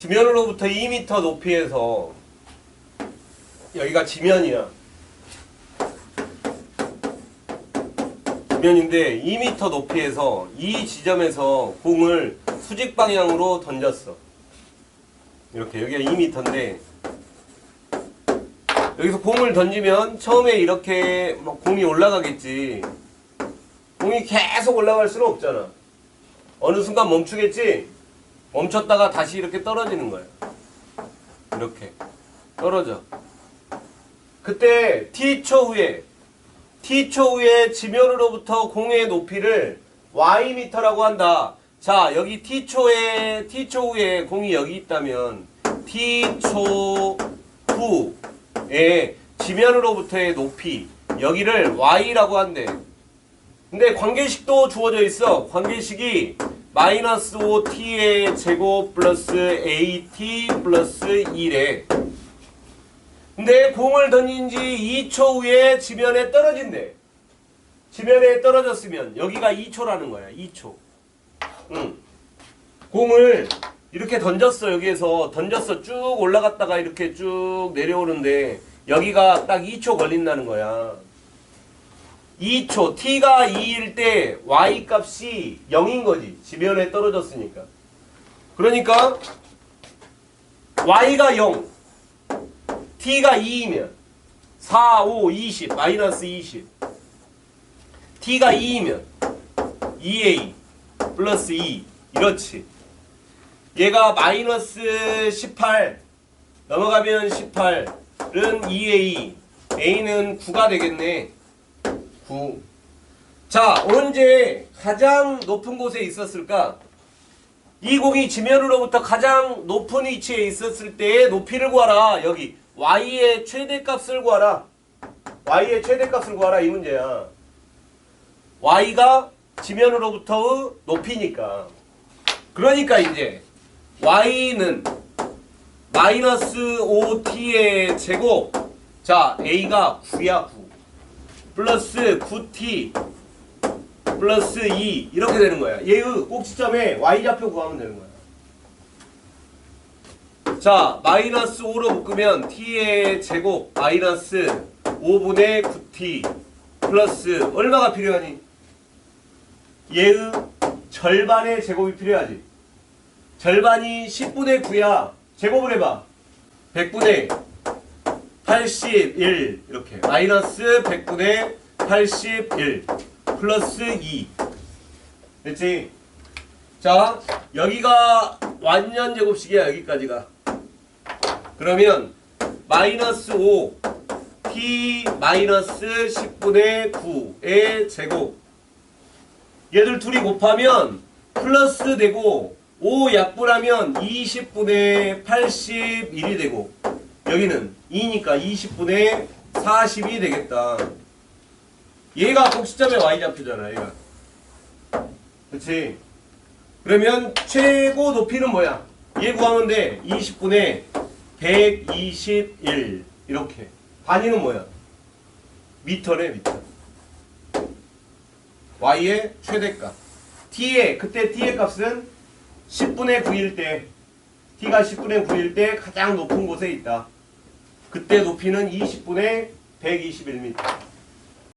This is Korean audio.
지면으로부터 2m 높이에서 여기가 지면이야. 지면인데 2m 높이에서 이 지점에서 공을 수직 방향으로 던졌어. 이렇게 여기가 2m인데 여기서 공을 던지면 처음에 이렇게 막 공이 올라가겠지. 공이 계속 올라갈 수는 없잖아. 어느 순간 멈추겠지? 멈췄다가 다시 이렇게 떨어지는 거야. 이렇게. 떨어져. 그때 T초 후에, T초 후에 지면으로부터 공의 높이를 Y미터라고 한다. 자, 여기 T초에, T초 후에 공이 여기 있다면, T초 후에 지면으로부터의 높이, 여기를 Y라고 한대. 근데 관계식도 주어져 있어. 관계식이 마이너스 5t의 제곱 플러스 at 플러스 1에 근데 공을 던진 지 2초 후에 지면에 떨어진대. 지면에 떨어졌으면 여기가 2초라는 거야. 2초. 응. 공을 이렇게 던졌어. 여기에서 던졌어. 쭉 올라갔다가 이렇게 쭉 내려오는데 여기가 딱 2초 걸린다는 거야. 2초 t가 2일 때 y 값이 0인 거지. 지면에 떨어졌으니까. 그러니까 y가 0 t가 2이면 4, 5, 20 마이너스 20 t가 2이면 2a 플러스 2 이렇지. 얘가 마이너스 18 넘어가면 18은 2a a는 9가 되겠네 9. 자, 언제 가장 높은 곳에 있었을까? 이 공이 지면으로부터 가장 높은 위치에 있었을 때의 높이를 구하라. 여기 y의 최대값을 구하라. y의 최대값을 구하라 이 문제야. y가 지면으로부터의 높이니까. 그러니까 이제 y는 마이너스 5t의 제곱. 자, a가 9야 9. 플러스 9t 플러스 2 이렇게 되는 거야. 얘의 꼭지점에 y좌표 구하면 되는 거야. 자, 마이너스 5로 묶으면 t의 제곱 마이너스 5분의 9t 플러스 얼마가 필요하니? 얘의 절반의 제곱이 필요하지. 절반이 10분의 9야. 제곱을 해봐. 100분의 81 이렇게. 마이너스 100분의 81 플러스 2 됐지? 자 여기가 완전 제곱식이야 여기까지가. 그러면 마이너스 5 t 마이너스 10분의 9의 제곱. 얘들 둘이 곱하면 플러스 되고 5 약분하면 20분의 81이 되고 여기는 2니까 20분의 40이 되겠다. 얘가 꼭지점의 y좌표잖아, 얘가. 그치? 그러면 최고 높이는 뭐야? 얘 구하면 돼. 20분의 121. 이렇게. 단위는 뭐야? 미터네, 미터. y의 최대값. t의, 그때 t의 값은 10분의 9일 때, t가 10분의 9일 때 가장 높은 곳에 있다. 그때 높이는 20분의 121m.